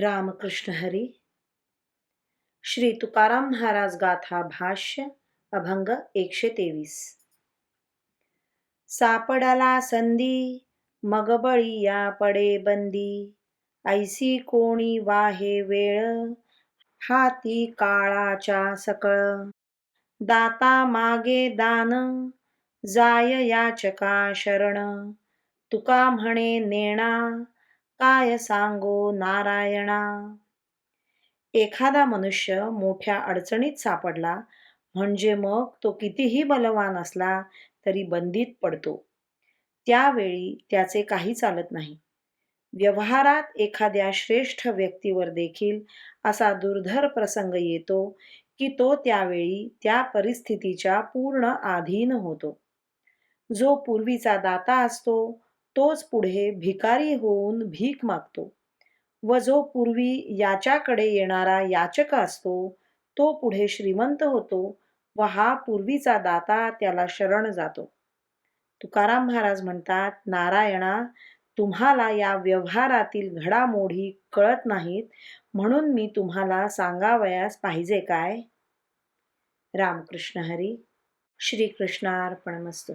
रामकृष्ण हरी। श्री तुकाराम महाराज गाथा भाष्य अभंग एकशे तेवीस सापडला संधी मग बळी या पडे बंदी। ऐसी कोणी वाहे वेळ हाती काळाच्या सकळ। दाता मागे दान जाय याचका शरण। तुका म्हणे नेणा काय सांगो नारायणा? एखादा मनुष्य मोठ्या अडचणीत सापडला म्हणजे मग तो कितीही बलवान असला तरी बंदीत पडतो. त्यावेळी त्याचे काही चालत नाही. व्यवहारात एखाद्या श्रेष्ठ व्यक्तीवर देखील असा दुर्धर प्रसंग येतो की तो त्यावेळी त्या परिस्थितीच्या पूर्ण अधीन होतो. जो पूर्वीचा दाता असतो तोच पुढे भिकारी होऊन भीक मागतो. व जो पूर्वी याच्याकडे येणारा याचक असतो तो पुढे श्रीमंत होतो व हा पूर्वीचा दाता त्याला शरण जातो. तुकाराम महाराज म्हणतात नारायणा तुम्हाला या व्यवहारातील घडामोडी कळत नाहीत म्हणून मी तुम्हाला सांगावयास पाहिजे काय? रामकृष्ण हरी श्रीकृष्णार्पणमस्तू.